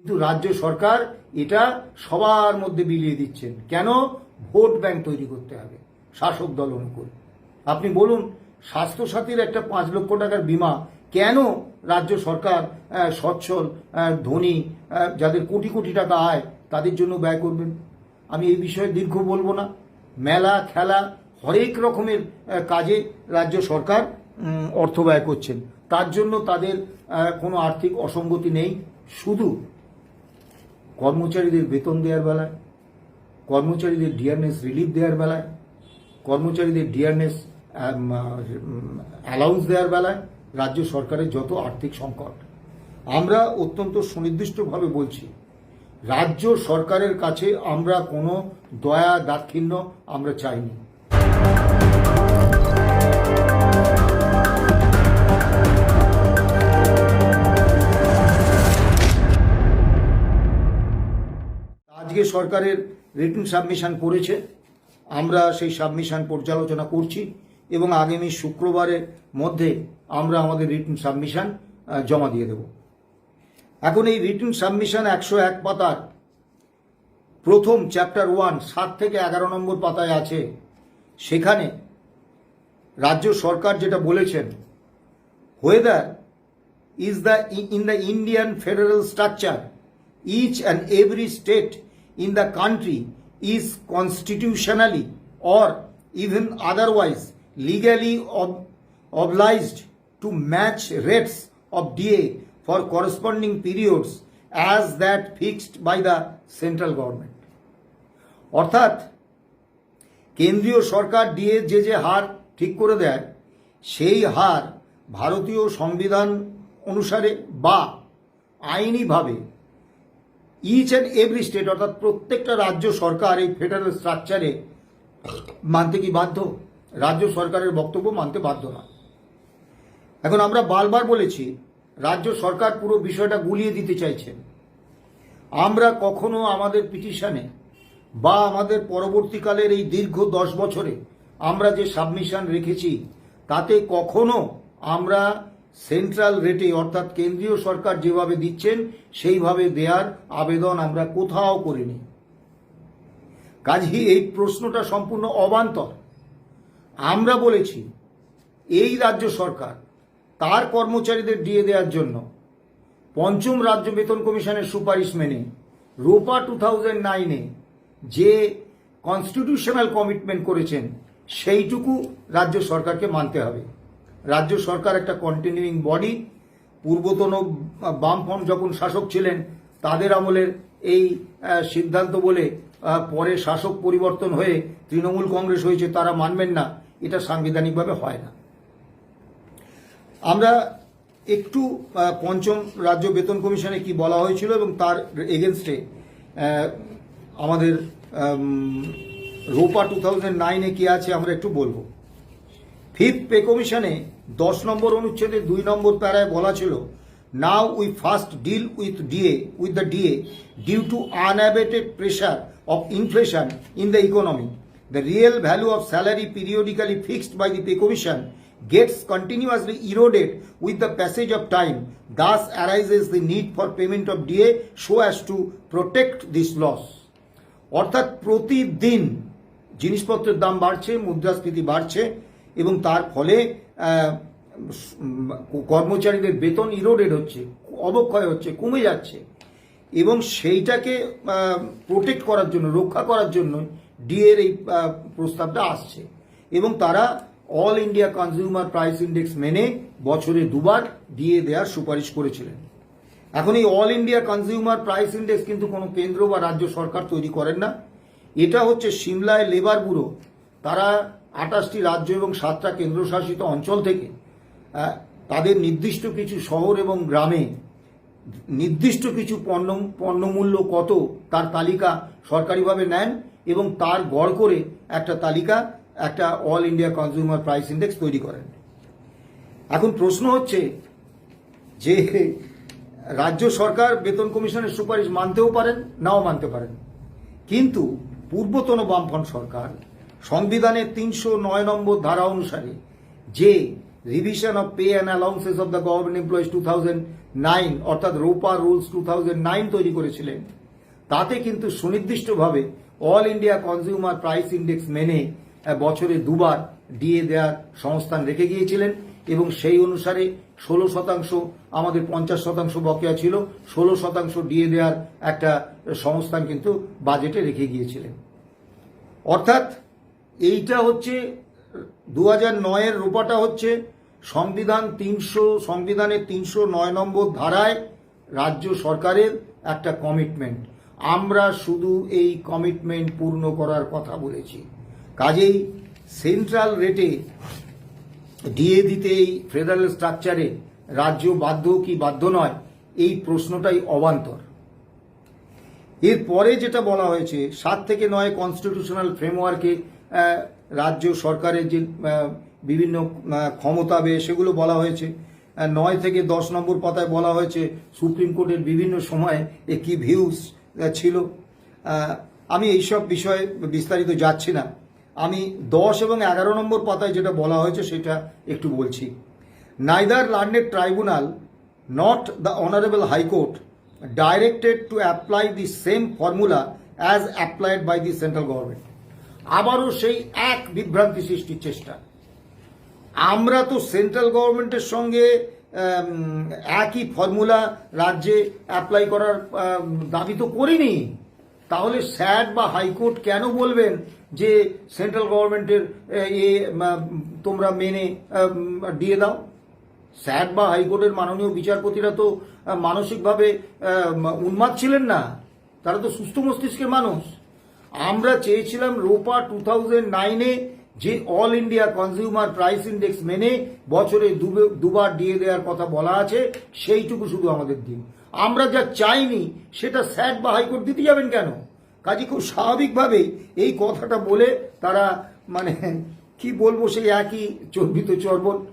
কিন্তু রাজ্য সরকার এটা সবার মধ্যে বিলিয়ে দিচ্ছেন। কেন? ভোট ব্যাংক তৈরি করতে হবে, শাসক দল অনুকূল। আপনি বলুন, স্বাস্থ্যসাথীর একটা পাঁচ লক্ষ টাকার বিমা কেন রাজ্য সরকার সচ্ছল ধনী যাদের কোটি কোটি টাকা আয়, তাদের জন্য ব্যয় করবেন? আমি এই বিষয়ে দীর্ঘ বলব না। মেলা, খেলা, হরেক রকমের কাজে রাজ্য সরকার অর্থ ব্যয় করছেন। তার জন্য তাদের কোনো আর্থিক অসঙ্গতি নেই। শুধু কর্মচারীদের বেতন দেওয়ার বেলায়, কর্মচারীদের ডিয়ারনেস রিলিফ দেওয়ার বেলায়, কর্মচারীদের ডিয়ারনেস অ্যালাউন্স দেওয়ার বেলায় রাজ্য সরকারের যত আর্থিক সংকট। আমরা অত্যন্ত সুনির্দিষ্টভাবে বলছি, রাজ্য সরকারের কাছে আমরা কোনো দয়া দাক্ষিণ্য আমরা চাইনি। আজকে সরকারের রিটার্ন সাবমিশন করেছে। আমরা সেই সাবমিশন পর্যালোচনা করছি এবং আগামী শুক্রবারের মধ্যে আমরা আমাদের রিটার্ন সাবমিশন জমা দিয়ে দেব। এখন এই রিটার্ন সাবমিশন একশো এক পাতার প্রথম চ্যাপ্টার ওয়ান সাত থেকে এগারো নম্বর পাতায় আছে। সেখানে রাজ্য সরকার যেটা বলেছেন, whether is the, in the Indian federal structure, each and every state in the country is constitutionally or even otherwise legally ob- obliged to match rates of DA for corresponding periods as that fixed by the central government অর্থাৎ কেন্দ্রীয় সরকার দিয়ে যে যে হার ঠিক করে দেয় সেই হার ভারতীয় সংবিধান অনুসারে বা আইনিভাবে ইচ অ্যান্ড এভরি স্টেট অর্থাৎ প্রত্যেকটা রাজ্য সরকার এই ফেডারেল স্ট্রাকচারে মানতে কি বাধ্য? রাজ্য সরকারের বক্তব্য মানতে বাধ্য না। এখন আমরা বারবার বলেছি, রাজ্য সরকার পুরো বিষয়টা গুলিয়ে দিতে চাইছেন। আমরা কখনো আমাদের পিটিশনে বা আমাদের পরবর্তীকালের এই দীর্ঘ দশ বছরে আমরা যে সাবমিশন রেখেছি, তাতে কখনো আমরা সেন্ট্রাল রেটে, অর্থাৎ কেন্দ্রীয় সরকার যেভাবে দিচ্ছেন, সেইভাবে দেয়ার আবেদন আমরা কোথাও করিনি। কাজেই এই প্রশ্নটা সম্পূর্ণ অবান্তর। আমরা বলেছি, এই রাজ্য সরকার তার কর্মচারীদের দিয়ে দেওয়ার জন্য পঞ্চম রাজ্য বেতন কমিশনের সুপারিশ মেনে রোপা টু থাউজেন্ড নাইনে যে কনস্টিটিউশনাল কমিটমেন্ট করেছেন, সেইটুকু রাজ্য সরকারকে মানতে হবে। রাজ্য সরকার একটা কন্টিনিউইং বডি পূর্বতন বামফ্রন্ট যখন শাসক ছিলেন, তাদের আমলের এই সিদ্ধান্ত বলে পরে শাসক পরিবর্তন হয়ে তৃণমূল কংগ্রেস হয়েছে, তারা মানবেন না, এটা সাংবিধানিকভাবে হয় না। আমরা একটু পঞ্চম রাজ্য বেতন কমিশনে কি বলা হয়েছিল এবং তার এগেনস্টে আমাদের রোপা টু থাউজেন্ড নাইনে কি আছে আমরা একটু বলব। ফিফথ পে কমিশনে দশ নম্বর অনুচ্ছেদে দুই নম্বর প্যারায় বলা ছিল now we first deal with DA with the DA due to unabated pressure of inflation in the economy the real value of salary periodically fixed by the pay commission gets continuously eroded with the passage of time. Thus arises the need for payment of DA so as to protect this loss. অর্থাৎ প্রতিদিন জিনিসপত্রের দাম বাড়ছে, মুদ্রাস্ফীতি বাড়ছে এবং তার ফলে কর্মচারীদের বেতন ইরোডেড হচ্ছে, অবক্ষয় হচ্ছে, কমে যাচ্ছে। এবং সেইটাকে প্রোটেক্ট করার জন্য, রক্ষা করার জন্য ডিএর এই প্রস্তাবটা আসছে। এবং তারা all India consumer price index মেনে বছরে দুবার ডিএ দেওয়ার সুপারিশ করেছিলেন। এখন এই all India consumer price index কিন্তু কোনো কেন্দ্র বা রাজ্য সরকার তৈরি করেন না। এটা হচ্ছে সিমলায় লেবার ব্যুরো। তারা আঠাশটি রাজ্য এবং সাতটা কেন্দ্রশাসিত অঞ্চল থেকে তাদের নির্দিষ্ট কিছু শহর এবং গ্রামে নির্দিষ্ট কিছু পণ্য, পণ্যমূল্য কত তার তালিকা সরকারিভাবে নেন এবং তার গড় করে একটা তালিকা, একটা all India consumer price index তৈরি করেন। এখন প্রশ্ন হচ্ছে যে, রাজ্য সরকার বেতন কমিশনের সুপারিশ মানতেও পারেন, নাও মানতে পারেন। কিন্তু পূর্বতন বামফ্রন্ট সরকার সংবিধানের তিনশো নয় নম্বর ধারা অনুসারে যে revision of pay and allowances of the government employees two thousand nine অর্থাৎ রোপা রুলস টু নাইন তৈরি করেছিলেন, তাতে কিন্তু সুনির্দিষ্টভাবে all India consumer price index মেনে বছরে দুবার ডিএ দেওয়ার সংস্থান রেখে গিয়েছিলেন এবং সেই অনুসারে ষোলো শতাংশ, আমাদের পঞ্চাশ শতাংশ বকেয়া ছিল, ষোলো শতাংশ ডিএ দেওয়ার একটা সংস্থান কিন্তু বাজেটে রেখে গিয়েছিলেন। অর্থাৎ এইটা হচ্ছে দু হাজার নয়ের রূপাটা হচ্ছে সংবিধান তিনশো, সংবিধানের তিনশো নয় নম্বর ধারায় রাজ্য সরকারের একটা কমিটমেন্ট আমরা শুধু এই কমিটমেন্ট পূর্ণ করার কথা বলেছি। কাজেই সেন্ট্রাল রেটে ডিএ দিতে এই ফেডারেল স্ট্রাকচারে রাজ্য বাধ্য কি বাধ্য নয়, এই প্রশ্নটাই অবান্তর। এরপরে যেটা বলা হয়েছে, সাত থেকে নয় কনস্টিটিউশনাল ফ্রেমওয়ার্কে রাজ্য সরকারের যে বিভিন্ন ক্ষমতা বে, সেগুলো বলা হয়েছে। নয় থেকে দশ নম্বর পাতায় বলা হয়েছে, সুপ্রিম কোর্টের বিভিন্ন সময়ে এ কি ভিউস ছিল। আমি এইসব বিষয়ে বিস্তারিত যাচ্ছি না। আমি দশ এবং এগারো নম্বর পাতায় যেটা বলা হয়েছে, সেটা একটু বলছি। Neither learned tribunal not the honourable high court directed to apply the same formula as applied by the central government আবারও সেই এক বিভ্রান্তি সৃষ্টির চেষ্টা। আমরা তো সেন্ট্রাল গভর্নমেন্টের সঙ্গে একই ফর্মুলা রাজ্যে অ্যাপ্লাই করার দাবি তো করিনি। তাহলে স্যাট বা হাইকোর্ট কেন বলবেন যে সেন্ট্রাল গভর্নমেন্টের, এ তোমরা মেনে দিয়ে দাও? স্যাট বা হাইকোর্টের মাননীয় বিচারপতিরা তো মানসিকভাবে উন্মাদ ছিলেন না। তারা তো সুস্থ মস্তিষ্কের মানুষ। আমরা চেয়েছিলাম রোপা টু থাউজেন্ড নাইনে যে all India consumer price index মেনে বছরে দুবে- দুবার দিয়ে দেওয়ার কথা বলা আছে, সেইটুকু শুধু আমাদের দিন। আমরা যা চাইনি, সেটা স্যাট বা হাইকোর্ট দিতে যাবেন কেন? কাজে, খুব স্বাভাবিকভাবেই এই কথাটা বলে তারা মানে কি বলব সেই একই চর্বিত চর্বণ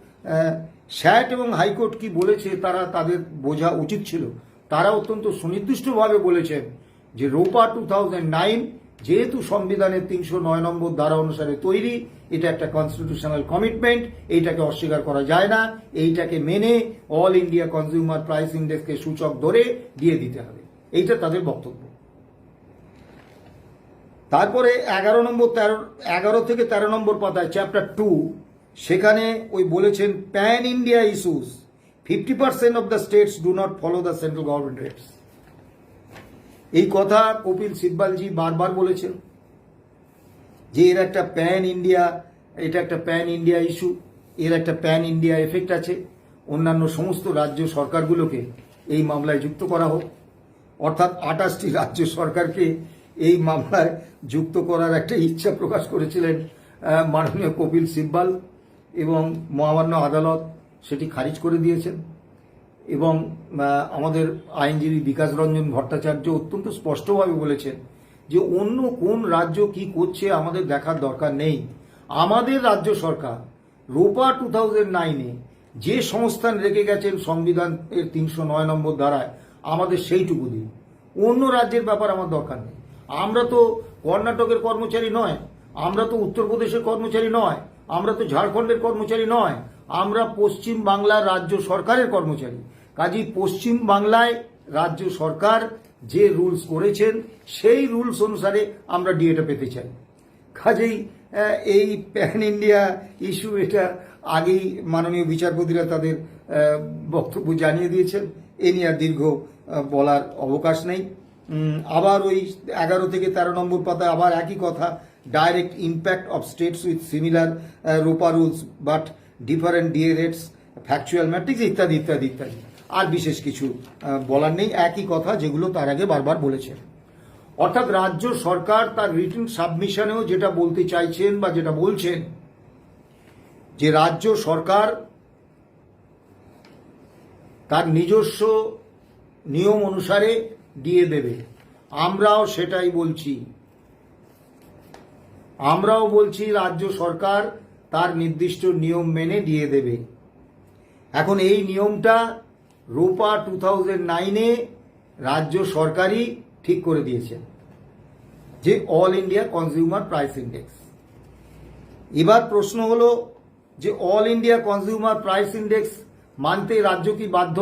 স্যাট এবং হাইকোর্ট কি বলেছে তারা তাদের বোঝা উচিত ছিল। তারা অত্যন্ত সুনির্দিষ্টভাবে বলেছেন যে রোপা টু নাইন যেহেতু সংবিধানের তিনশো নয় নম্বর ধারা অনুসারে তৈরি, এটা একটা কনস্টিটিউশনাল কমিটমেন্ট এইটাকে অস্বীকার করা যায় না, এইটাকে মেনে অল ইন্ডিয়া কনজিউমার প্রাইস ইন্ডেক্সকে সূচক ধরে দিয়ে দিতে হবে। এইটা তাদের বক্তব্য। তারপরে এগারো নম্বর তেরো, এগারো থেকে তেরো নম্বর পাতায় চ্যাপ্টার টু সেখানে ওই বলেছেন pan India issues fifty percent of the states do not follow the central government rates এই কথা কপিল সিব্বালজি বারবার বলেছেন যে এর একটা প্যান ইন্ডিয়া এটা একটা প্যান ইন্ডিয়া ইস্যু এর একটা প্যান ইন্ডিয়া এফেক্ট আছে। অন্যান্য সমস্ত রাজ্য সরকারগুলোকে এই মামলায় যুক্ত করা হোক। অর্থাৎ আঠাশটি রাজ্য সরকারকে এই মামলায় যুক্ত করার একটা ইচ্ছা প্রকাশ করেছিলেন মাননীয় কপিল সিব্বাল এবং মহামান্য আদালত, সেটি খারিজ করে দিয়েছেন। এবং আমাদের আইনজীবী বিকাশ রঞ্জন ভট্টাচার্য অত্যন্ত স্পষ্টভাবে বলেছেন যে অন্য কোন রাজ্য কি করছে আমাদের দেখার দরকার নেই। আমাদের রাজ্য সরকার রোপা টু থাউজেন্ড নাইনে যে সংস্থান রেখে গেছেন সংবিধান এর তিনশো নয় নম্বর ধারায়, আমাদের সেইটুকু দিন। অন্য রাজ্যের ব্যাপার আমার দরকার নেই। আমরা তো কর্ণাটকের কর্মচারী নয়, আমরা তো উত্তরপ্রদেশের কর্মচারী নয়, আমরা তো ঝাড়খণ্ডের কর্মচারী নয়, আমরা পশ্চিম বাংলার রাজ্য সরকারের কর্মচারী। কাজী পশ্চিম বাংলায় রাজ্য সরকার যে রুলস করেছেন, সেই রুলস অনুসারে আমরা ডিএটা পেতে চাই। কাজেই এই প্যান ইন্ডিয়া ইস্যু এটা আগেই মাননীয় বিচারপতিরা তাদের বক্তব্য জানিয়ে দিয়েছেন। এ নিয়ে আর দীর্ঘ বলার অবকাশ নেই। আবার ওই এগারো থেকে তেরো নম্বর পাতায় আবার একই কথা direct impact of states with similar ROPA rules but different DA rates factual matrix ইত্যাদি ইত্যাদি ইত্যাদি। আর বিশেষ কিছু বলার নেই। একই কথা যেগুলো তার আগে বারবার বলেছেন অর্থাৎ রাজ্য সরকার তার রিটার্ন সাবমিশনেও যেটা বলতে চাইছেন বা যেটা বলছেন, যে রাজ্য সরকার তার নিজস্ব নিয়ম অনুসারে দিয়ে দেবে। আমরাও সেটাই বলছি। আমরাও বলছি রাজ্য সরকার তার নির্দিষ্ট নিয়ম মেনে দিয়ে দেবে। এখন এই নিয়মটা রোপা টু থাউজেন্ড নাইনে রাজ্য সরকারই ঠিক করে দিয়েছেন যে all India consumer price index. এবার প্রশ্ন হলো যে all India consumer price index মানতে রাজ্য কি বাধ্য?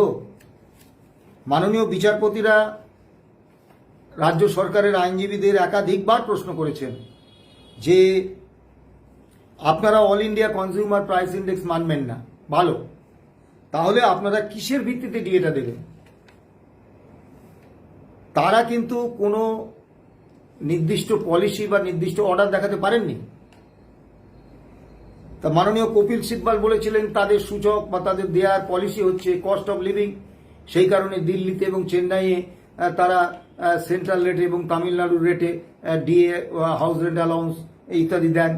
মাননীয় বিচারপতিরা রাজ্য সরকারের আইনজীবীদের একাধিকবার প্রশ্ন করেছেন যে আপনারা all India consumer price index মানবেন না। ভালো। তাহলে আপনারা কিসের ভিত্তিতে ডিএটা দেবেন? তারা কিন্তু কোনো নির্দিষ্ট পলিসি বা নির্দিষ্ট অর্ডার দেখাতে পারেননি। তা মাননীয় কপিল সিব্বাল বলেছিলেন, তাদের সূচক বা তাদের দেওয়ার পলিসি হচ্ছে কস্ট অফ লিভিং সেই কারণে দিল্লিতে এবং চেন্নাইয়ে তারা সেন্ট্রাল রেটে এবং তামিলনাড়ুর রেটে ডিএ হাউস রেন্ট অ্যালাউন্স ইত্যাদি দেন।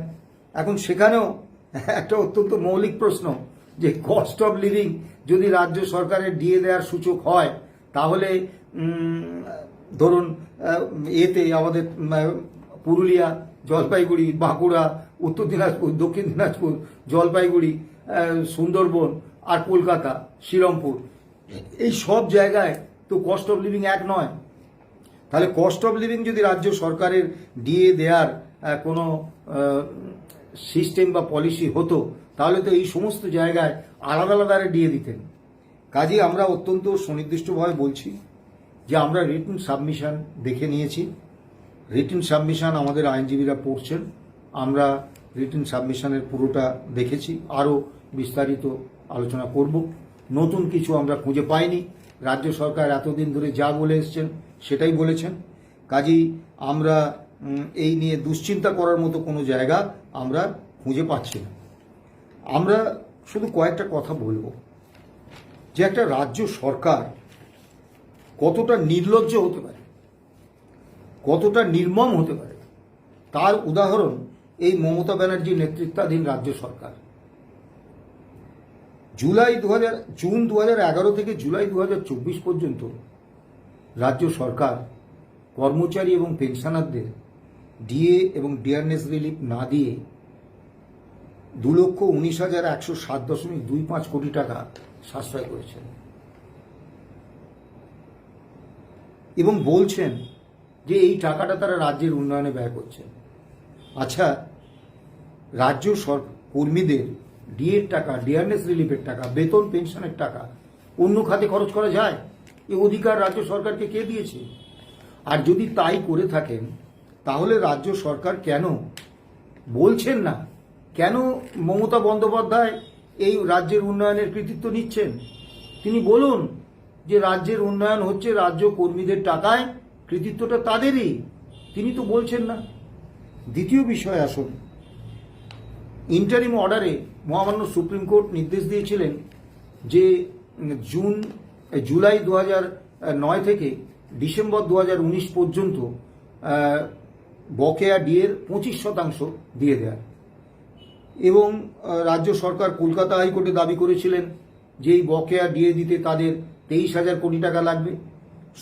এখন সেখানেও একটা অত্যন্ত মৌলিক প্রশ্ন যে কস্ট অফ লিভিং যদি রাজ্য সরকারের ডিএ দেওয়ার সূচক হয়, তাহলে ধরুন এতে আমাদের পুরুলিয়া, জলপাইগুড়ি, বাঁকুড়া, উত্তর দিনাজপুর, দক্ষিণ দিনাজপুর, জলপাইগুড়ি সুন্দরবন আর কলকাতা, শ্রীরামপুর, এই সব জায়গায় তো কস্ট অফ লিভিং এক নয়। তাহলে কস্ট অফ লিভিং যদি রাজ্য সরকারের ডিএ দেওয়ার কোনো সিস্টেম বা পলিসি হতো তাহলে তো এই সমস্ত জায়গায় আলাদা আলাদা দিয়ে দিতেন। কাজে আমরা অত্যন্ত সুনির্দিষ্টভাবে বলছি যে আমরা রিটার্ন সাবমিশন দেখে নিয়েছি। রিটার্ন সাবমিশন আমাদের আইনজীবীরা পড়ছেন। আমরা রিটার্ন সাবমিশনের পুরোটা দেখেছি। আরও বিস্তারিত আলোচনা করব। নতুন কিছু আমরা খুঁজে পাইনি। রাজ্য সরকার এতদিন ধরে যা বলে এসছেন, সেটাই বলেছেন। কাজেই আমরা এই নিয়ে দুশ্চিন্তা করার মতো কোনো জায়গা আমরা খুঁজে পাচ্ছি না। আমরা শুধু কয়েকটা কথা বলব। যে একটা রাজ্য সরকার কতটা নির্লজ্জ হতে পারে, কতটা নির্মম হতে পারে, তার উদাহরণ এই মমতা ব্যানার্জির নেতৃত্বাধীন রাজ্য সরকার। জুলাই দু হাজার জুন দু থেকে জুলাই দু পর্যন্ত রাজ্য সরকার কর্মচারী এবং পেনশনারদের ডিএ এবং ডিয়ারনেস রিলিফ না দিয়ে দু লক্ষ উনিশ হাজার একশো সাত দশমিক দুই পাঁচ কোটি টাকা সাশ্রয় করেছেন। এবং বলছেন যে এই টাকাটা তারা রাজ্যের উন্নয়নে ব্যয় করছেন। আচ্ছা রাজ্য সর কর্মীদের ডিএর টাকা, ডিয়ারনেস রিলিফের টাকা, বেতন, পেনশনের টাকা অন্য খাতে খরচ করা যায়? এ অধিকার রাজ্য সরকারকে কে দিয়েছে? আর যদি তাই করে থাকেন, তাহলে রাজ্য সরকার কেন বলছেন না কেন মমতা বন্দ্যোপাধ্যায় এই রাজ্যের উন্নয়নের কৃতিত্ব নিচ্ছেন? তিনি বলুন যে রাজ্যের উন্নয়ন হচ্ছে রাজ্য কর্মীদের টাকায়, কৃতিত্বটা তাদেরই। তিনি তো বলছেন না। দ্বিতীয় বিষয় আসুন। ইন্টারিম অর্ডারে মহামান্য সুপ্রিম কোর্ট নির্দেশ দিয়েছিলেন যে জুন, জুলাই দু নয় থেকে ডিসেম্বর দু পর্যন্ত বকেয়া ডিয়ের পঁচিশ শতাংশ দিয়ে দেয় এবং রাজ্য সরকার কলকাতা হাইকোর্টে দাবি করেছিলেন যে এই বকেয়া দিয়ে দিতে তাদের তেইশ হাজার কোটি টাকা লাগবে।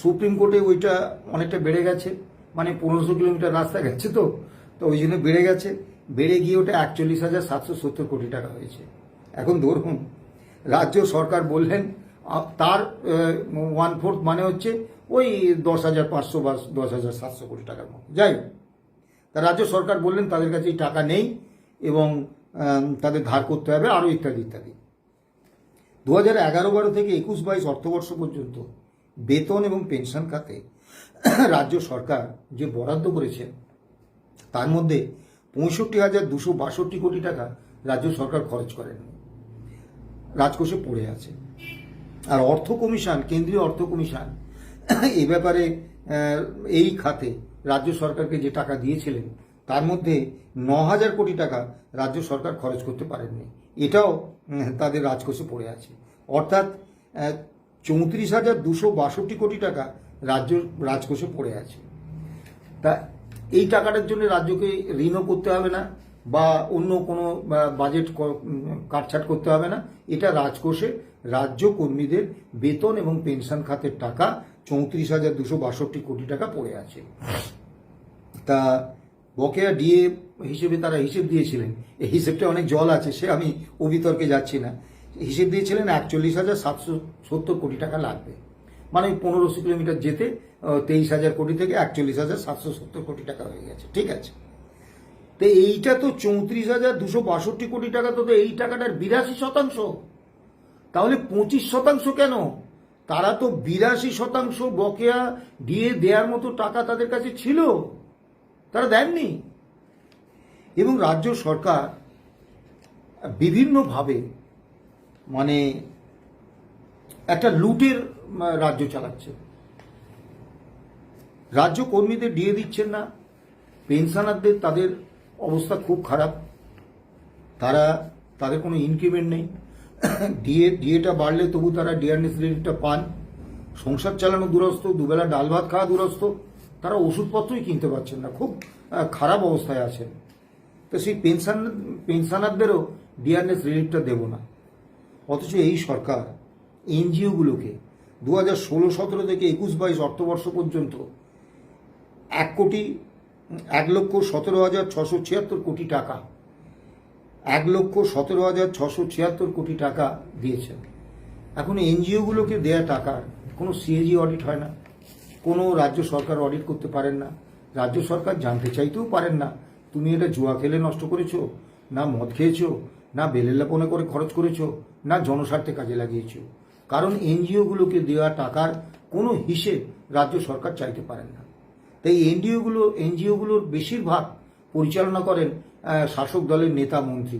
সুপ্রিম কোর্টে ওইটা অনেকটা বেড়ে গেছে মানে পনেরোশো কিলোমিটার রাস্তা গেছে তো তো ওই জন্য বেড়ে গেছে। বেড়ে গিয়ে ওটা একচল্লিশ হাজার সাতশো সত্তর কোটি টাকা হয়েছে। এখন ধরুন, রাজ্য সরকার বললেন তার ওয়ান ফোর্থ মানে হচ্ছে ওই দশ হাজার পাঁচশো বা দশ হাজার সাতশো কোটি টাকার মতো। যাই হোক, তা রাজ্য সরকার বললেন তাদের কাছে এই টাকা নেই এবং তাদের ধার করতে হবে আরও ইত্যাদি ইত্যাদি। দু হাজার এগারো বারো থেকে একুশ বাইশ অর্থবর্ষ পর্যন্ত বেতন এবং পেনশন খাতে রাজ্য সরকার যে বরাদ্দ করেছে, তার মধ্যে পঁয়ষট্টি হাজার দুশো বাষট্টি কোটি টাকা রাজ্য সরকার খরচ করেন। রাজকোষে পড়ে আছে। আর অর্থ কমিশন, কেন্দ্রীয় অর্থ কমিশন এ ব্যাপারে এই খাতে রাজ্য সরকারকে যে টাকা দিয়েছিলেন তার মধ্যে ন হাজার কোটি টাকা রাজ্য সরকার খরচ করতে পারেননি। এটাও তাদের রাজকোষে পড়ে আছে। অর্থাৎ চৌত্রিশ হাজার দুশো বাষট্টি কোটি টাকা রাজ্য, রাজকোষে পড়ে আছে। তা, এই টাকাটার জন্য রাজ্যকে ঋণও করতে হবে না, বা অন্য কোনো বাজেট কাটছাট করতে হবে না। এটা রাজকোষে রাজ্য কর্মীদের বেতন এবং পেনশন খাতের টাকা চৌত্রিশ হাজার দুশো বাষট্টি কোটি টাকা পড়ে আছে। তা বকেয়া ডিএ হিসেবে তারা হিসেব দিয়েছিলেন। এই হিসেবটা অনেক জল আছে, সে আমি ও বিতর্কে যাচ্ছি না। হিসেব দিয়েছিলেন একচল্লিশ হাজার সাতশো সত্তর কোটি টাকা লাগবে। মানে ওই পনেরোশো কিলোমিটার যেতে তেইশ হাজার কোটি থেকে একচল্লিশ হাজার সাতশো সত্তর কোটি টাকা হয়ে গেছে। ঠিক আছে? তো এইটা তো চৌত্রিশ হাজার দুশো বাষট্টি কোটি টাকা তো তো এই টাকাটার বিরাশি শতাংশ। তাহলে পঁচিশ শতাংশ কেন? তারা তো বিরাশি শতাংশ বকেয়া দিয়ে দেওয়ার মতো টাকা তাদের কাছে ছিল। তারা দেননি। এবং রাজ্য সরকার বিভিন্নভাবে মানে একটা লুটের রাজ্য চালাচ্ছে। রাজ্য কর্মীদের ডিএ দিচ্ছেন না। পেনশনারদের তাদের অবস্থা খুব খারাপ। তারা, তাদের কোনো ইনক্রিমেন্ট নেই। ডিএ ডিএটা বাড়লে তবু তারা ডিআরএস রেটটা পান। সংসার চালানো দূরস্থ দুবেলা ডাল ভাত খাওয়া দূরস্থ তারা ওষুধপত্রই কিনতে পারছেন না। খুব খারাপ অবস্থায় আছেন। তো সেই পেনশন, পেনশনারদেরও ডিআরএস রিলিফটা দেব না। অথচ এই সরকার, এনজিওগুলোকে দু হাজার ষোলো সতেরো থেকে একুশ বাইশ অর্থবর্ষ পর্যন্ত এক কোটি, এক লক্ষ সতেরো হাজার ছশো ছিয়াত্তর কোটি টাকা, এক লক্ষ সতেরো হাজার ছশো ছিয়াত্তর কোটি টাকা দিয়েছেন। এখন এনজিওগুলোকে দেয়া টাকার কোনো সিএজি অডিট হয় না। কোনো রাজ্য সরকার অডিট করতে পারেন না। রাজ্য সরকার জানতে চাইতেও পারেন না। তুমি এটা জুয়া খেলে নষ্ট করেছ, না মদ খেয়েছো, না বেলেল্লাপনে করে খরচ করেছ, না জনস্বার্থে কাজে লাগিয়েছো। কারণ এনজিওগুলোকে দেওয়া টাকার কোনো হিসেব রাজ্য সরকার চাইতে পারেন না। তাই এনডিওগুলো এনজিওগুলোর বেশিরভাগ পরিচালনা করেন শাসক দলের নেতা মন্ত্রী।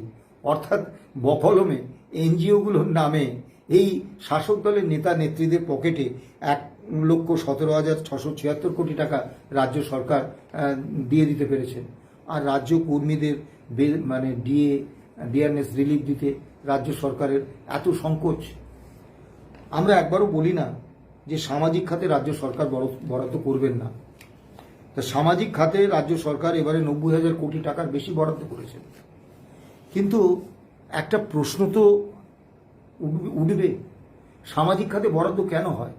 অর্থাৎ বকলমে এনজিওগুলোর নামে এই শাসক দলের নেতা নেত্রীদের পকেটে এক লক্ষ সতেরো হাজার ছশো ছিয়াত্তর কোটি টাকা রাজ্য সরকার দিয়ে দিতে পেরেছেন আর রাজ্য কর্মীদের মানে ডিএ ডিআরএস রিলিফ দিতে রাজ্য সরকারের এত সংকোচ। আমরা একবারও বলি না যে সামাজিক খাতে রাজ্য সরকার বরাদ্দ করবেন না। তা সামাজিক খাতে রাজ্য সরকার এবারে নব্বই হাজার কোটি টাকার বেশি বরাদ্দ করেছে। কিন্তু একটা প্রশ্ন তো উঠবে, সামাজিক খাতে বরাদ্দ কেন হয়?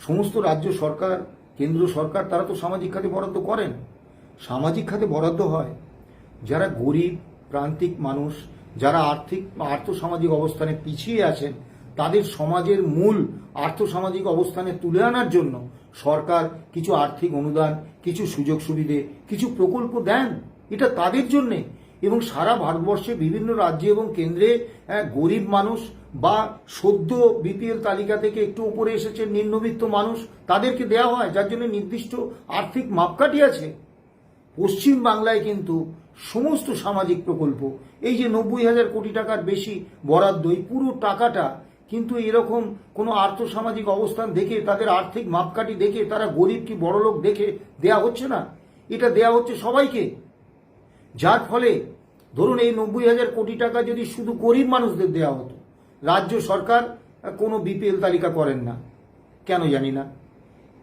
সমস্ত রাজ্য সরকার, কেন্দ্র সরকার, তারা তো সামাজিক খাতে বরাদ্দ করেন। সামাজিক খাতে বরাদ্দ হয়। যারা গরিব, প্রান্তিক মানুষ, যারা আর্থিক, আর্থসামাজিক অবস্থানে পিছিয়ে আছেন, তাদের সমাজের মূল আর্থসামাজিক অবস্থানে তুলে আনার জন্য সরকার কিছু আর্থিক অনুদান, কিছু সুযোগ সুবিধে, কিছু প্রকল্প দেন। এটা তাদের জন্যে। এবং সারা ভারতবর্ষে বিভিন্ন রাজ্যে এবং কেন্দ্রে গরিব মানুষ বা সদ্য বিপিএল তালিকা থেকে একটু উপরে এসেছে নিম্নবিত্ত মানুষ, তাদেরকে দেওয়া হয়, যার জন্য নির্দিষ্ট আর্থিক মাপকাঠি আছে। পশ্চিম বাংলায় কিন্তু সমস্ত সামাজিক প্রকল্প, এই যে নব্বই হাজার কোটি টাকার বেশি বরাদ্দ, এই পুরো টাকাটা কিন্তু এরকম কোনো আর্থসামাজিক অবস্থান দেখে, তাদের আর্থিক মাপকাঠি দেখে, তারা গরিব কি বড়লোক দেখে দেয়া হচ্ছে না। এটা দেয়া হচ্ছে সবাইকে। যার ফলে ধরুন এই নব্বই হাজার কোটি টাকা যদি শুধু গরিব মানুষদের দেওয়া হতো রাজ্য সরকার কোনো বিপিএল তালিকা করেন না। কেন জানি না।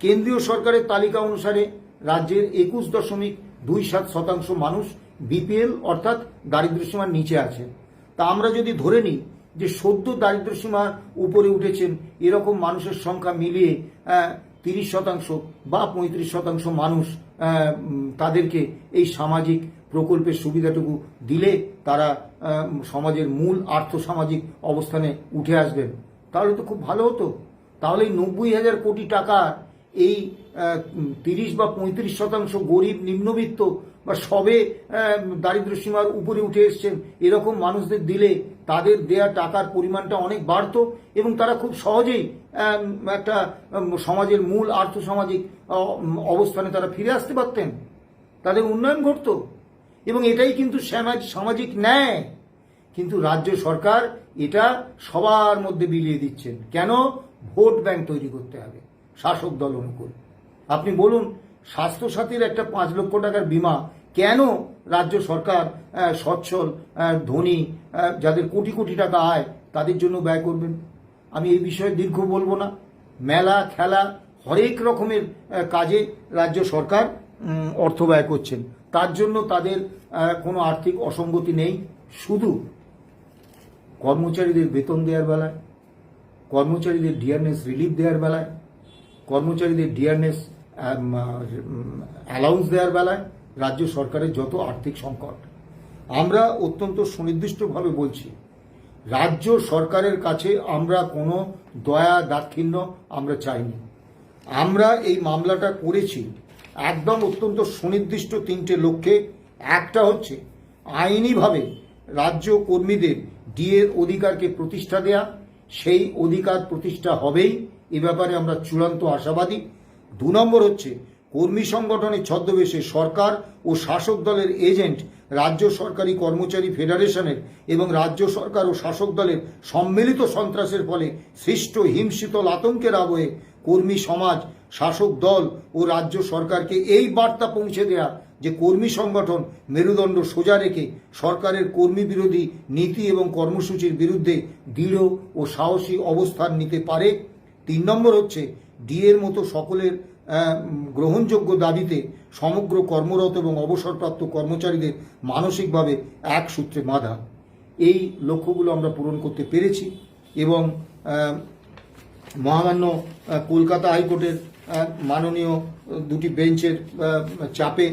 কেন্দ্রীয় সরকারের তালিকা অনুসারে রাজ্যের একুশ দশমিক দুই সাত শতাংশ মানুষ বিপিএল অর্থাৎ দারিদ্র্যসীমার নিচে আছে। তা আমরা যদি ধরে নিই যে সদ্য দারিদ্র্যসীমার উপরে উঠেছেন, এরকম মানুষের সংখ্যা মিলিয়ে তিরিশ শতাংশ বা পঁয়ত্রিশ শতাংশ মানুষ তাদেরকে এই সামাজিক প্রকল্পের সুবিধাটুকু দিলে তারা সমাজের মূল আর্থসামাজিক অবস্থানে উঠে আসবেন। তাহলে তো খুব ভালো হতো। তাহলে এই নব্বই হাজার কোটি টাকা এই তিরিশ বা পঁয়ত্রিশ শতাংশ গরিব নিম্নবিত্ত বা সবে আহ, দারিদ্র্য সীমার উপরে উঠে এসছেন এরকম মানুষদের দিলে তাদের দেয়া টাকার পরিমাণটা অনেক বাড়তো এবং তারা খুব সহজেই একটা সমাজের মূল আর্থসামাজিক অবস্থানে তারা ফিরে আসতে পারতেন। তাদের উন্নয়ন ঘটতো। এবং এটাই কিন্তু সামাজ- সামাজিক ন্যায়। কিন্তু রাজ্য সরকার এটা সবার মধ্যে বিলিয়ে দিচ্ছেন। কেন? ভোট ব্যাংক তৈরি করতে হবে, শাসক দল অনুকূল। আপনি বলুন, স্বাস্থ্যসাথীর একটা পাঁচ লক্ষ টাকার বিমা কেন রাজ্য সরকার সচ্ছল ধনী যাদের কোটি কোটি টাকা আয়, তাদের জন্য ব্যয় করবেন? আমি এই বিষয়ে দীর্ঘ বলব না। মেলা, খেলা, হরেক রকমের কাজে রাজ্য সরকার অর্থ ব্যয় করছেন। তার জন্য তাদের কোনো আর্থিক অসঙ্গতি নেই। শুধু কর্মচারীদের বেতন দেওয়ার বেলায়, কর্মচারীদের ডিআরএস রিলিফ দেওয়ার বেলায়, কর্মচারীদের ডিআরএস অ্যালাউন্স দেওয়ার বেলায় রাজ্য সরকারের যত আর্থিক সংকট। আমরা অত্যন্ত সুনির্দিষ্টভাবে বলছি, রাজ্য সরকারের কাছে আমরা কোনো দয়া দাক্ষিণ্য আমরা চাইনি। আমরা এই মামলাটা করেছি একদম অত্যন্ত সুনির্দিষ্ট তিনটে লক্ষ্যে। একটা হচ্ছে আইনিভাবে রাজ্য কর্মীদের ডিএর অধিকারকে প্রতিষ্ঠা দেয়া। সেই অধিকার প্রতিষ্ঠা হবেই, এ ব্যাপারে আমরা চূড়ান্ত আশাবাদী। দু নম্বর হচ্ছে কর্মী সংগঠনের ছদ্মবেশে সরকার ও শাসক দলের এজেন্ট রাজ্য সরকারি কর্মচারী ফেডারেশনের এবং রাজ্য সরকার ও শাসক দলের সম্মিলিত সন্ত্রাসের ফলে সৃষ্ট হিমশীতল আতঙ্কের আবহে কর্মী সমাজ শাসক দল ও রাজ্য সরকারকে এই বার্তা পৌঁছে দেয়া যে কর্মী সংগঠন মেরুদণ্ড সোজা রেখে সরকারের কর্মী বিরোধী নীতি এবং কর্মসূচির বিরুদ্ধে দৃঢ় ও সাহসী অবস্থান নিতে পারে। তিন নম্বর হচ্ছে ডিএর মতো সকলের গ্রহণযোগ্য দাবিতে সমগ্র কর্মরত এবং অবসরপ্রাপ্ত কর্মচারীদের মানসিকভাবে এক সূত্রে বাঁধা। এই লক্ষ্যগুলো আমরা পূরণ করতে পেরেছি এবং মহামান্য কলকাতা হাইকোর্টের মাননীয় দুটি বেঞ্চের চাপে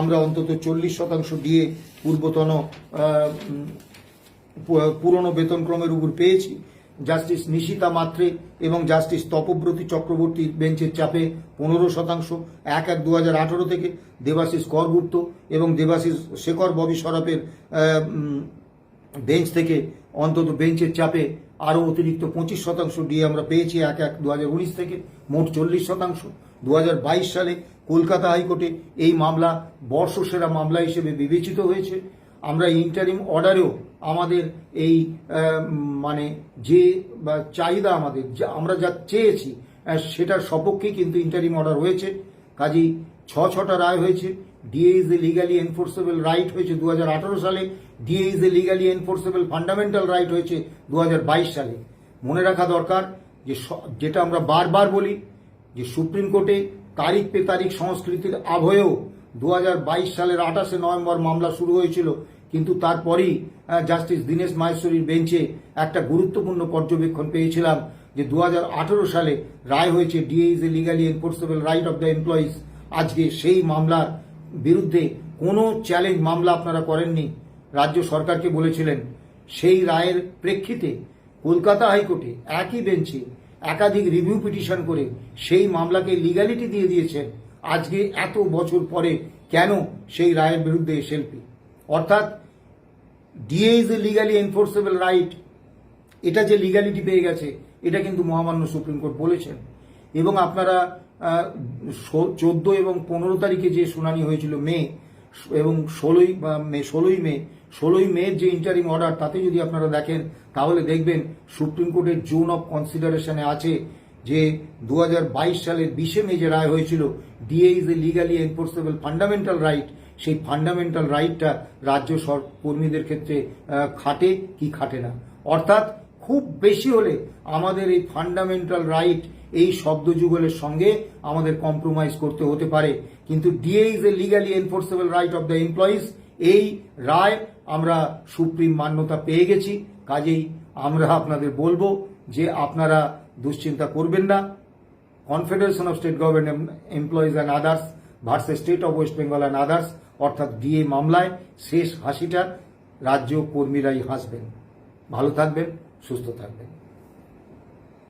আমরা অন্তত চল্লিশ শতাংশ দিয়ে পূর্বতন পুরনো বেতনক্রমের উপর পেয়েছি। জাস্টিস নিশিতা মাত্রে এবং জাস্টিস তপব্রতী চক্রবর্তীর বেঞ্চের চাপে পনেরো শতাংশ, এক এক দু থেকে দেবাশিস করগুপ্ত এবং দেবাশিস শেখর ববি সরফের বেঞ্চ থেকে অন্তত বেঞ্চের চাপে আরও অতিরিক্ত পঁচিশ শতাংশ দিয়ে আমরা পেয়েছি এক এক দু থেকে মোট চল্লিশ শতাংশ। দু হাজার বাইশ সালে কলকাতা হাইকোর্টে এই মামলা বর্ষসেরা মামলা হিসেবে বিবেচিত হয়েছে। আমরা ইন্টারিম অর্ডারেও আমাদের এই মানে যে চাহিদা আমাদের, যা আমরা যা চেয়েছি সেটার সপক্ষে কিন্তু ইন্টারিম অর্ডার হয়েছে। কাজেই ছ ছটা রায় হয়েছে। DA is a legally enforceable right হয়েছে দু হাজার আঠেরো সালে। DA is a legally enforceable fundamental right হয়েছে দু হাজার বাইশ সালে। মনে রাখা দরকার যে যেটা আমরা বারবার বলি যে সুপ্রিম কোর্টে তারিখ পে তারিখ সংস্কৃতির আবহেও দু সালের আঠাশে নভেম্বর মামলা শুরু হয়েছিল। কিন্তু তারপরেই জাস্টিস দীনেশ মাহেশ্বরীর বেঞ্চে একটা গুরুত্বপূর্ণ পর্যবেক্ষণ পেয়েছিলাম যে দু হাজার আঠেরো সালে রায় হয়েছে DA is a legally enforceable right of the employees আজকে সেই মামলার বিরুদ্ধে কোনো চ্যালেঞ্জ মামলা আপনারা করেননি। রাজ্য সরকারকে বলেছিলেন, সেই রায়ের প্রেক্ষিতে কলকাতা হাইকোর্টে একই বেঞ্চে একাধিক রিভিউ পিটিশন করে সেই মামলাকে লিগ্যালিটি দিয়ে দিয়েছেন। আজকে এত বছর পরে কেন সেই রায়ের বিরুদ্ধে এসএলপি অর্থাৎ DA is a legally enforceable right এটা যে লিগ্যালিটি পেয়ে গেছে, এটা কিন্তু মহামান্য সুপ্রিম কোর্ট বলেছেন। এবং আপনারা চোদ্দ এবং পনেরো তারিখে যে শুনানি হয়েছিল মে, এবং ষোলোই মে ষোলোই মে ষোলোই মে যে ইন্টারিম অর্ডার তাতে যদি আপনারা দেখেন, তাহলে দেখবেন সুপ্রিম কোর্টের জোন অফ কনসিডারেশনে আছে যে দু হাজার বাইশ সালের বিশে মে যে রায় হয়েছিল DA is a legally enforceable fundamental right সেই ফান্ডামেন্টাল রাইটটা রাজ্য সর কর্মীদের ক্ষেত্রে খাটে কি খাটে না। অর্থাৎ খুব বেশি হলে আমাদের এই ফান্ডামেন্টাল রাইট এই শব্দ যুগলের সঙ্গে আমাদের কম্প্রোমাইজ করতে হতে পারে। কিন্তু DA is a legally enforceable right of the employees এই রায় আমরা সুপ্রিম মান্যতা পেয়ে গেছি। কাজেই আমরা আপনাদের বলব যে আপনারা দুশ্চিন্তা করবেন না। Confederation of state government employees and others versus state of West Bengal and others অর্থাৎ ডিএ মামলায় শেষ হাসিটা রাজ্য কর্মীরাই হাসবেন। ভালো থাকবেন, সুস্থ থাকবেন।